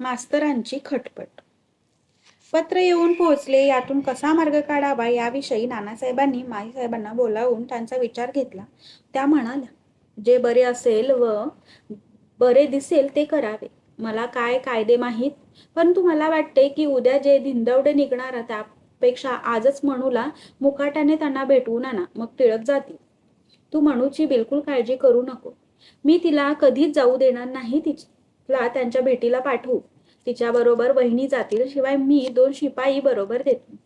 मास्तरांची खटपट. पत्र येऊन पोहोचले यातून कसा मार्ग काढावा याविषयी नानासाहेबांनी माईसाहेबांना बोलावून त्यांचा विचार घेतला. त्या म्हणाल्या जे बरे असेल व बरे दिसेल ते करावे. मला काय कायदे माहीत? परंतु मला वाटते की उद्या जे धिंदवडे निघणार त्यापेक्षा आजच म्हणूला मुकाट्याने त्यांना भेटवून आणा मग टिळक जातील. तू म्हणूची बिलकुल काळजी करू नको. मी तिला कधीच जाऊ देणार नाही तिला त्यांच्या भेटीला पाठवू. तिच्याबरोबर वहिनी जातील शिवाय मी दोन शिपाई बरोबर देतो.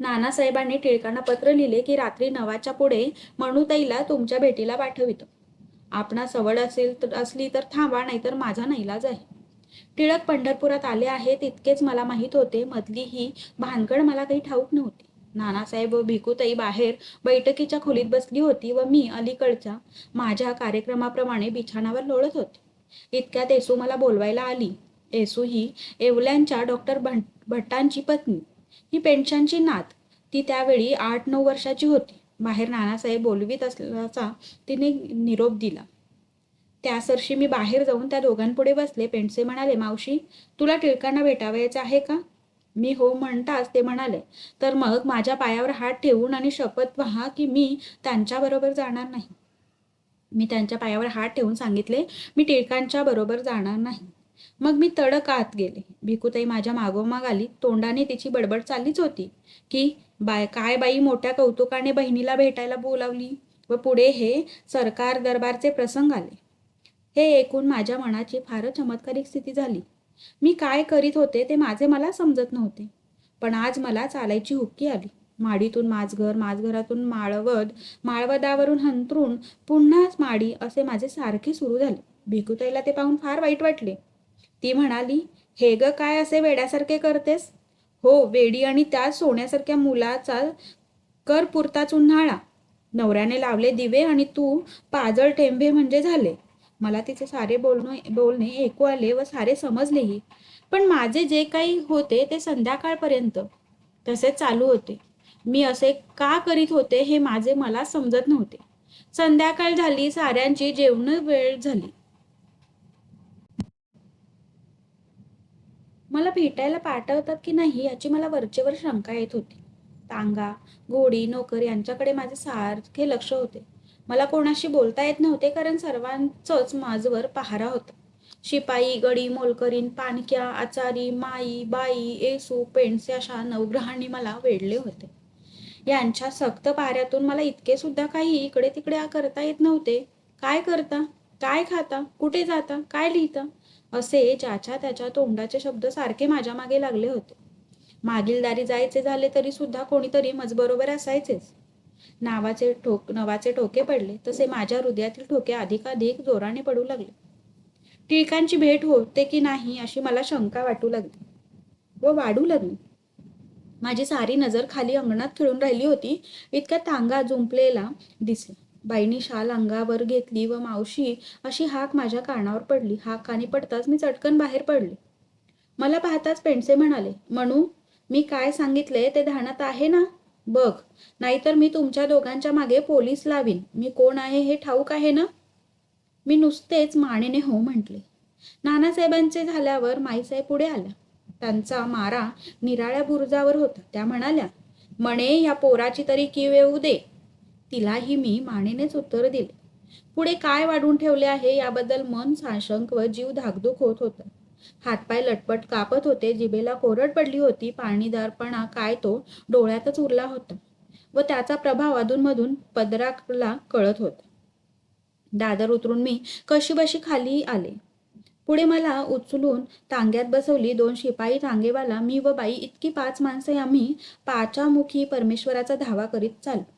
नानासाहेबांनी टिळकांना पत्र लिहिले की रात्री नवाच्या पुढे मणुताईला तुमच्या भेटीला पाठवितो. आपणा सवड असेल तर असली तर थांबा नाहीतर माझा नाईलाज आहे. टिळक पंढरपुरात आले आहेत इतकेच मला माहीत होते. मधली ही भानगड मला काही ठाऊक नव्हती. नानासाहेब व भिकूताई बाहेर बैठकीच्या खोलीत बसली होती व मी अलीकडच्या माझ्या कार्यक्रमाप्रमाणे बिछाणावर लोळत होते. इतक्यात येसू मला बोलवायला आली. येसू ही येवल्यांच्या डॉक्टर भट भट्टांची पत्नी. ही पेन्शनची नात. ती त्यावेळी आठ नऊ वर्षाची होती. बाहेर नानासाहेब बोलवीत असल्याचा तिने निरोप दिला. त्या सरशी मी बाहेर जाऊन त्या दोघांपुढे बसले. पेंडसे म्हणाले मावशी तुला टिळकांना भेटावयाचं आहे का? मी हो म्हणताच ते म्हणाले. तर मग माझ्या पायावर हात ठेवून आणि शपथ व्हा की मी त्यांच्याबरोबर जाणार नाही. मी त्यांच्या पायावर हात ठेवून सांगितले मी टिळकांच्या बरोबर जाणार नाही. मग मी तडक आत गेले. भिकूताई माझ्या मागोमाग आली. तोंडाने तिची बडबड चाललीच होती. की बाय काय बाई मोठ्या कौतुकाने बहिणीला भेटायला बोलावली? व पुढे हे सरकार दरबारचे प्रसंग आले. हे ऐकून माझ्या मनाची फारच चमत्कारिक स्थिती झाली. मी काय करीत होते ते माझे मला समजत नव्हते. पण आज मला चालायची हुक्की आली. माडीतून माझघर माझघरातून माळवद माळवदावरून हंतरून पुन्हाच माडी असे माझे सारखे सुरू झाले. भिकुताईला ते पाहून फार वाईट वाटले. ती म्हणाली हे ग काय असे वेड्यासारखे करतेस? हो वेडी आणि त्या सोन्यासारख्या मुलाचा कर पुरताच उन्हाळा. नवऱ्याने लावले दिवे आणि तू पाजळ टेंबे म्हणजे झाले. मला तिचे सारे बोलणे बोलणे ऐकू आले व सारे समजलेही. पण माझे जे काही होते ते संध्याकाळपर्यंत. तसेच चालू होते. मी असे का करीत होते हे माझे मला समजत नव्हते. संध्याकाळ झाली साऱ्यांची जेवण वेळ झाली. मला भेटायला पाठवतात की नाही याची मला वरचेवर शंका येत होती. तांगा घोडी नोकर यांच्याकडे माझे सारखे लक्ष होते. मला कोणाशी बोलता येत नव्हते कारण सर्वांचंच माझवर पहारा होता. शिपाई गडी मोलकरीन पानक्या आचारी माई बाई येसू पेंडसे अशा नवग्रहांनी मला वेढले होते. यांच्या सक्त पाऱ्यातून मला इतके सुद्धा काही इकडे तिकडे करता येत नव्हते. काय करता? काय खाता? कुठे जाता? काय लिहिता? असे ज्याच्या त्याच्या तोंडाचे शब्द सारखे माझ्या मागे लागले होते. मागील दारी जायचे झाले तरी सुद्धा कोणीतरी मजबरोबर असायचेच. नावाचे ठोक नवाचे ठोके पडले तसे माझ्या हृदयातील ठोके अधिकाधिक जोराने पडू लागले. टिळकांची भेट होते की नाही अशी मला शंका वाटू लागली. व वाढू लागली. माझी सारी नजर खाली अंगणात खेळून राहिली होती इतक्या तांगा जुंपलेला दिसला. बाईनी शाल अंगावर घेतली व मावशी अशी हाक माझ्या कानावर पडली. हाक कानी पडताच मी चटकन बाहेर पडले. मला पाहताच पेंडसे म्हणाले म्हणू मी काय सांगितले ते ध्यानात आहे ना? बघ नाहीतर मी तुमच्या दोघांच्या मागे पोलीस लावीन. मी कोण आहे हे ठाऊक आहे ना? मी नुसतेच मानेने हो म्हटले. नानासाहेबांचे झाल्यावर माईसाहेब पुढे आल्या. त्यांचा मारा निराळ्या बुरुजावर होता. त्या म्हणाल्या म्हणे या पोराची तरी किव येऊ दे. तिलाही मी मानेनेच उत्तर दिले. पुढे काय वाढून ठेवले आहे याबद्दल मन साशंक व जीव धाकधूक होत होता. हातपाय लटपट कापत होते जिबेला कोरड पडली होती पाणीदारपणा काय तो डोळ्यातच उरला होता व त्याचा प्रभाव अधूनमधून पदराला कळत होता. दादर उतरून मी कशीबशी खाली आले. पुढे मला उचलून तांग्यात बसवली दोन शिपाई तांगेवाला मी व बाई इतकी पाच माणसे आम्ही पाचामुखी परमेश्वराचा धावा करीत चाललो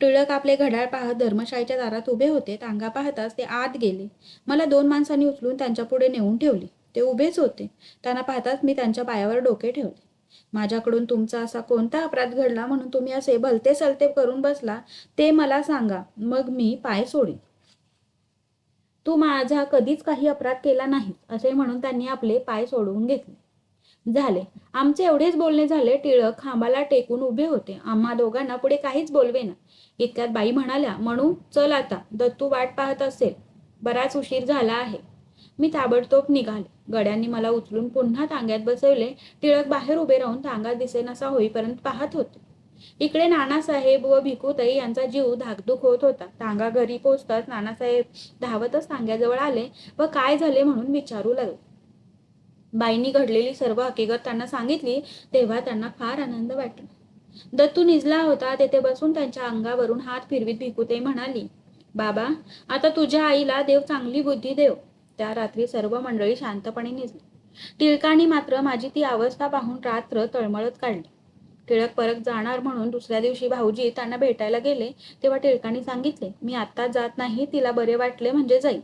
टिळक आपले घड्याळ पाहत धर्मशाळेच्या दारात उभे होते. तांगा पाहताच ते आत गेले. मला दोन माणसांनी उचलून त्यांच्या पुढे नेऊन ठेवले. ते उभेच होते. त्यांना पाहताच मी त्यांच्या पायावर डोके ठेवले. माझ्याकडून तुमचा असा कोणता अपराध घडला म्हणून तुम्ही असे भलते सलते करून बसला ते मला सांगा. मग मी पाय सोडीन. तू माझा कधीच काही अपराध केला नाही असे म्हणून त्यांनी आपले पाय सोडवून घेतले. झाले. आमचे एवढेच बोलणे झाले. टिळक खांबाला टेकून उभे होते. आम्हा दोघांना पुढे काहीच बोलवे ना. इतक्यात बाई म्हणाल्या म्हणू चल आता दत्तू वाट पाहत असेल. बराच उशीर झाला आहे. मी ताबडतोब निघाले. गड्यांनी मला उचलून पुन्हा तांग्यात बसवले. टिळक बाहेर उभे राहून तांगा दिसेनासा होईपर्यंत पाहत होते. इकडे नानासाहेब व भिकूताई यांचा जीव धाकधूक होत होता. तांगा घरी पोचताच नानासाहेब धावतच तांग्याजवळ आले व काय झाले म्हणून विचारू लागले. बाईंनी घडलेली सर्व हकीकत त्यांना सांगितली तेव्हा त्यांना फार आनंद वाटला. दत्तू निजला होता तेथे बसून त्यांच्या अंगावरून हात फिरवीत भिकुते म्हणाली बाबा आता तुझ्या आईला देव चांगली बुद्धी देव. त्या रात्री सर्व मंडळी शांतपणे निजली. टिळकांनी मात्र माझी ती अवस्था पाहून रात्र तळमळत काढली. टिळक परत जाणार म्हणून दुसऱ्या दिवशी भाऊजी त्यांना भेटायला गेले तेव्हा टिळकांनी सांगितले मी आत्ता जात नाही तिला बरे वाटले म्हणजे जाईल.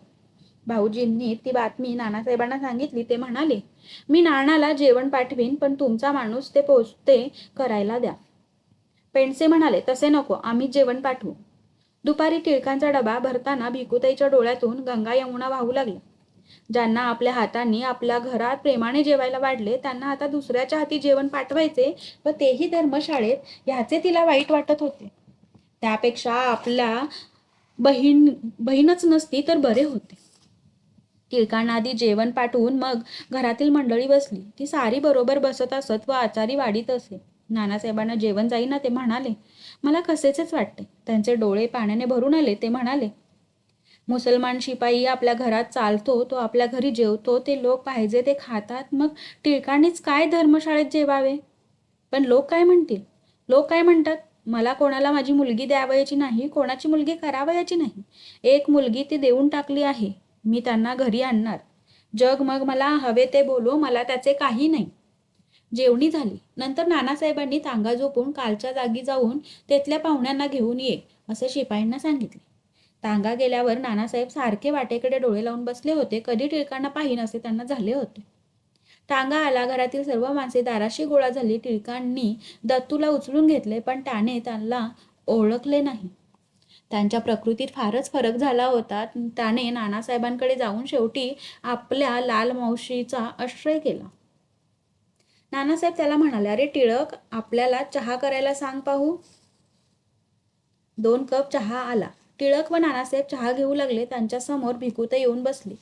भाऊजींनी ती बातमी नानासाहेबांना सांगितली ते म्हणाले मी नानाला जेवण पाठवीन पण तुमचा माणूस ते पोचते करायला द्या. पेंडसे म्हणाले तसे नको आम्ही जेवण पाठवू. दुपारी टिळकांचा डबा भरताना भिकुताईच्या डोळ्यातून गंगा यमुना वाहू लागल्या ज्यांना आपल्या हातांनी आपल्या घरात प्रेमाने जेवायला वाढले त्यांना आता दुसऱ्याच्या हाती जेवण पाठवायचे व तेही धर्मशाळेत ह्याचे तिला वाईट वाटत होते. त्यापेक्षा आपल्या बहीण बहीणच नसती तर बरे होते. टिळकांना आधी जेवण पाठवून मग घरातील मंडळी बसली. ती सारी बरोबर बसत असत व आचारी वाढीत असे. नानासाहेबांना जेवण जाईना ते म्हणाले. मला कसेचेच वाटते. त्यांचे डोळे पाण्याने भरून आले ते म्हणाले. मुसलमान शिपाई आपल्या घरात चालतो तो आपल्या घरी जेवतो ते लोक पाहिजे ते खातात. मग टिळकांनीच काय धर्मशाळेत जेवावे? पण लोक काय म्हणतील? लोक काय म्हणतात? मला कोणाला माझी मुलगी द्यावयाची नाही कोणाची मुलगी करावयाची नाही. एक मुलगी ती देऊन टाकली आहे. मी त्यांना घरी आणणार. जग मग मला हवे ते बोलो मला त्याचे काही नाही. जेवणी झाली. नंतर नानासाहेबांनी तांगा झोपून कालच्या जागी जाऊन तेथल्या पाहुण्यांना घेऊन ये असे शिपायांना सांगितले. तांगा गेल्यावर नानासाहेब सारखे वाटेकडे डोळे लावून बसले होते. कधी टिळकांना पाहिन असे त्यांना झाले होते. टांगा आला घरातील सर्व माणसे दाराशी गोळा झाली. टिळकांनी दत्तूला उचलून घेतले पण त्याने त्यांना ओळखले नाही. त्यांच्या प्रकृतीत फारच फरक झाला होता. त्याने नानासाहेबांकडे जाऊन शेवटी आपल्या लाल मावशीचा आश्रय केला. नानासाहेब त्याला म्हणाले अरे टिळक आपल्याला चहा करायला सांग पाहू. दोन कप चहा आला. टिळक व नानासाहेब चहा घेऊ लागले. त्यांच्यासमोर भिकूत येऊन बसली.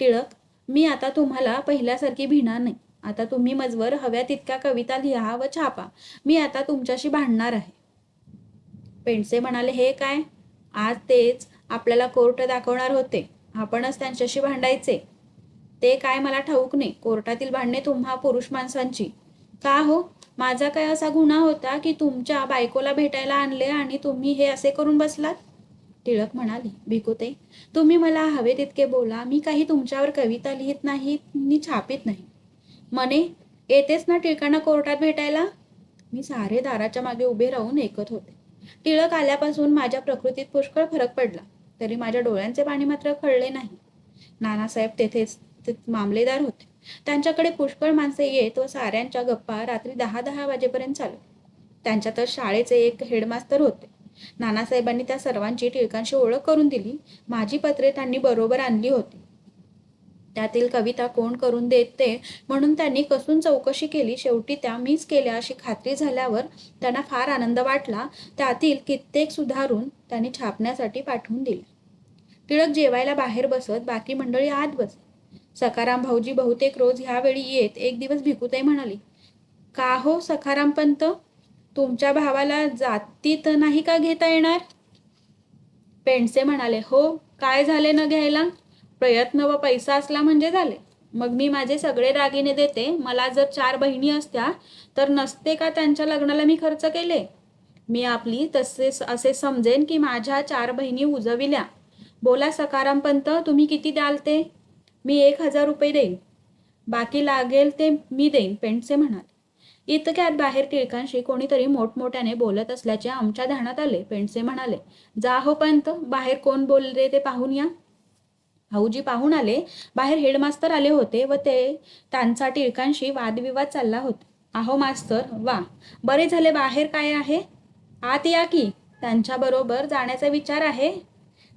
टिळक मी आता तुम्हाला पहिल्यासारखी भिणार नाही. आता तुम्ही मजवर हव्या तितक्या कविता लिहा व छापा. मी आता तुमच्याशी भांडणार आहे. पेंडसे म्हणाले हे काय? आज तेच आपल्याला कोर्ट दाखवणार होते. आपणच त्यांच्याशी भांडायचे. ते काय मला ठाऊक नाही. कोर्टातील भांडणे तुम्हा पुरुष माणसांची. का हो? माझा काय असा गुन्हा होता की तुमच्या बायकोला भेटायला आणले आणि तुम्ही हे असे करून बसलात? टिळक म्हणाले भिकुते तुम्ही मला हवे तितके बोला. मी काही तुमच्यावर कविता लिहित नाही नि छापित नाही. मने येतेच ना टिळकांना कोर्टात भेटायला? मी सारे दाराच्या मागे उभे राहून ऐकत होते. टिळक आल्यापासून माझ्या प्रकृतीत पुष्कळ फरक पडला. तरी माझ्या डोळ्यांचे पाणी मात्र खळले नाही. नानासाहेब तेथेच मामलेदार होते. त्यांच्याकडे पुष्कळ माणसे येत व साऱ्यांच्या गप्पा रात्री दहा दहा वाजेपर्यंत चालू. त्यांच्यातच शाळेचे एक हेडमास्तर होते. नानासाहेबांनी त्या सर्वांची टिळकांशी ओळख करून दिली. माझी पत्रे त्यांनी बरोबर आणली होती. त्यातील कविता कोण करून देते म्हणून त्यांनी कसून चौकशी केली. शेवटी त्या मीच केल्या अशी खात्री झाल्यावर त्यांना फार आनंद वाटला. त्यातील कित्येक सुधारून त्यांनी छापण्यासाठी पाठवून दिले. टिळक जेवायला बाहेर बसत बाकी मंडळी आत बसत सखाराम भाऊजी बहुतेक रोज ह्यावेळी येत एक दिवस भिकुताई म्हणाली का हो सखाराम पंत? तुमच्या भावाला जातीत नाही का घेता येणार? पेंडसे म्हणाले हो काय झाले न घ्यायला? प्रयत्न व पैसा असला म्हणजे झाले. मग मी माझे सगळे दागिने देते मला जर चार बहिणी असत्या तर नसते का त्यांच्या लग्नाला मी खर्च केले? मी आपली तसे असे समजेन की माझ्या चार बहिणी उजविल्या. बोला सकाराम पंत तुम्ही किती द्याल ते? मी एक हजार रुपये देईन. बाकी लागेल ते मी देईन पेंटसे म्हणाले. इतक्यात बाहेर टिळकांशी कोणीतरी मोठमोठ्याने बोलत असल्याचे आमच्या ध्यानात आले पेंटसे म्हणाले. जा हो पंत बाहेर कोण बोलले ते पाहून या. भाऊजी पाहून आले बाहेर हेडमास्तर आले होते व ते त्यांचा टिळकांशी वादविवाद चालला होता. आहो मास्तर वा बरे झाले बाहेर काय आहे? आत या की त्यांच्याबरोबर जाण्याचा विचार आहे?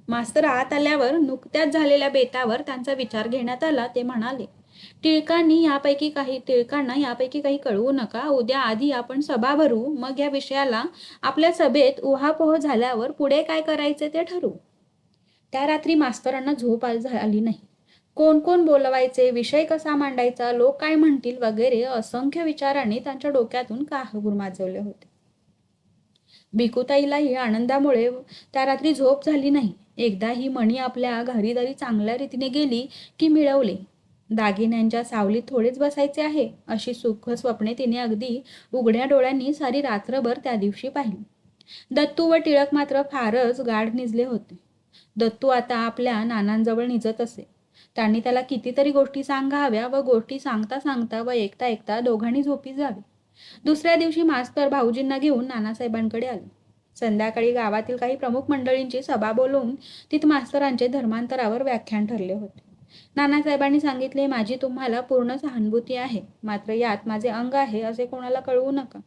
मास्तर आत आल्यावर नुकत्याच झालेल्या बेतावर त्यांचा विचार घेण्यात आला ते म्हणाले टिळकांनी यापैकी काही टिळकांना यापैकी काही कळवू नका. उद्या आधी आपण सभा भरू. मग या विषयाला आपल्या सभेत उहापोह झाल्यावर पुढे काय करायचे ते ठरवू. त्या रात्री मास्तरांना झोप आली नाही. कोण कोण बोलवायचे? विषय कसा मांडायचा? लोक काय म्हणतील? वगैरे असंख्य विचारांनी त्यांच्या डोक्यातून काहगूर माजवले होते. भिकूताईलाही आनंदामुळे त्या रात्री झोप झाली नाही. एकदा ही मणी आपल्या घरीदारी चांगल्या रीतीने गेली की मिळवले दागिन्यांच्या सावलीत थोडेच बसायचे आहे अशी सुख स्वप्ने तिने अगदी उघड्या डोळ्यांनी सारी रात्रभर त्या दिवशी पाहिली. दत्तू व टिळक मात्र फारच गाढ निजले होते. दत्तू आता आपल्या नानांजवळ निजत असे. त्यांनी त्याला कितीतरी गोष्टी सांगाव्या व गोष्टी सांगता सांगता व ऐकता ऐकता दोघांनी झोपी जावी. दुसऱ्या दिवशी मास्तर भाऊजींना घेऊन नानासाहेबांकडे आले. संध्याकाळी गावातील काही प्रमुख मंडळींची सभा बोलवून तिथ मास्तरांचे धर्मांतरावर व्याख्यान ठरले होते. नानासाहेबांनी सांगितले माझी तुम्हाला पूर्ण सहानुभूती आहे मात्र यात माझे अंग आहे असे कोणाला कळवू नका.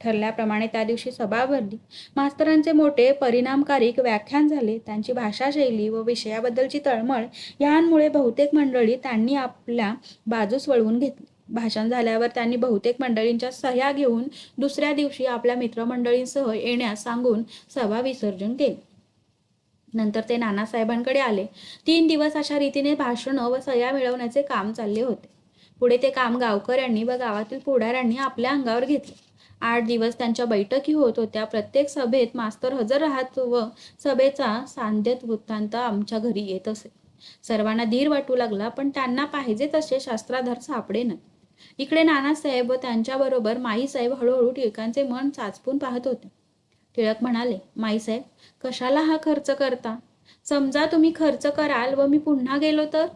ठरल्याप्रमाणे त्या दिवशी सभा भरली. मास्तरांचे मोठे परिणामकारक व्याख्यान झाले. त्यांची भाषाशैली व विषयाबद्दलची तळमळ यांमुळे बहुतेक मंडळी त्यांनी आपल्या बाजूस वळवून घेतली. भाषण झाल्यावर त्यांनी बहुतेक मंडळींच्या सह्या घेऊन दुसऱ्या दिवशी आपल्या मित्रमंडळींसह येण्यास सांगून सभा विसर्जन केले. नंतर ते नानासाहेबांकडे आले. तीन दिवस अशा रीतीने भाषणं व सह्या मिळवण्याचे काम चालले होते. पुढे ते काम गावकऱ्यांनी व गावातील पुढाऱ्यांनी आपल्या अंगावर घेतले. आठ दिवस त्यांच्या बैठकी होत होत्या. प्रत्येक सभेत मास्तर हजर राहत व सभेचा सांध्यत वृत्तांत आमच्या घरी येत असे. सर्वांना धीर वाटू लागला पण त्यांना पाहिजे तसे शास्त्राधार सापडे नाही इकडे नानासाहेब व त्यांच्याबरोबर माईसाहेब हळूहळू टिळकांचे मन चाचपून पाहत होते. टिळक म्हणाले माईसाहेब कशाला हा खर्च करता? समजा तुम्ही खर्च कराल व मी पुन्हा गेलो तर?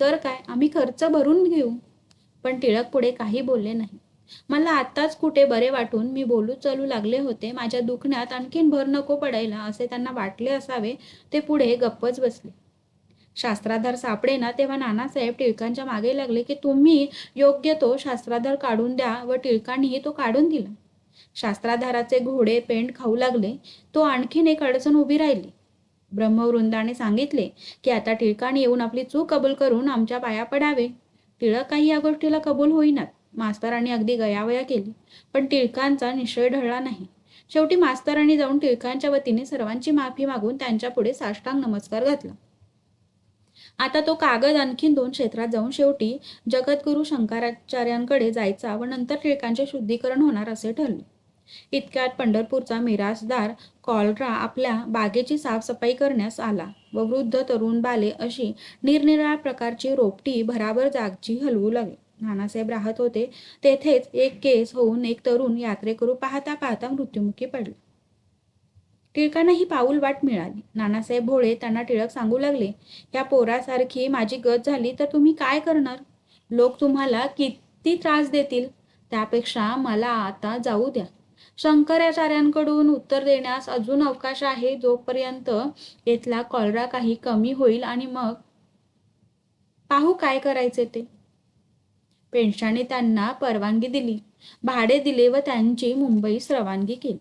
तर काय आम्ही खर्च भरून घेऊ? पण टिळक पुढे काही बोलले नाही. मला आत्ताच कुठे बरे वाटून मी बोलू चालू लागले होते. माझ्या दुखण्यात आणखीन भर नको पडायला असे त्यांना वाटले असावे ते पुढे गप्पच बसले. शास्त्राधार सापडे ना तेव्हा नानासाहेब टिळकांच्या मागे लागले की तुम्ही योग्य तो शास्त्राधार काढून द्या व टिळकांनीही तो काढून दिला. शास्त्राधाराचे घोडे पेंड खाऊ लागले. तो आणखीन एक अडचण उभी राहिली. ब्रह्मवृंदाने सांगितले की आता टिळकाने येऊन आपली चूक कबूल करून आमच्या पाया पडावे. टिळक काही या गोष्टीला कबूल होईनात. मास्तरांनी अगदी गयावया केली. पण टिळकांचा निश्चय ढळला नाही. शेवटी मास्तरांनी जाऊन टिळकांच्या वतीने सर्वांची माफी मागून त्यांच्या पुढे साष्टांग नमस्कार घातला. आता तो कागद आणखीन दोन क्षेत्रात जाऊन शेवटी जगद्गुरू शंकराचार्यांकडे जायचा व नंतर टिळकांचे शुद्धीकरण होणार असे ठरले. इतक्यात पंढरपूरचा मिरासदार कॉलरा आपल्या बागेची साफसफाई करण्यास आला व वृद्ध तरुण बाले अशी निरनिराळ्या प्रकारची रोपटी भराभर जागची हलवू लागली. नानासाहेब राहत होते तेथेच एक केस होऊन एक तरुण यात्रेकरू पाहता पाहता मृत्युमुखी पडला. टिळकांना ही पाऊल वाट मिळाली. नानासाहेब भोळे त्यांना टिळक सांगू लागले या पोरासारखी माझी गत झाली तर तुम्ही काय करणार? लोक तुम्हाला किती त्रास देतील? त्यापेक्षा मला आता जाऊ द्या. शंकराचार्यांकडून उत्तर देण्यास अजून अवकाश आहे. जोपर्यंत इथला कॉलरा काही कमी होईल आणि मग पाहू काय करायचे ते. पेन्शाने त्यांना परवानगी दिली. भाडे दिले व त्यांची मुंबईस रवानगी केली.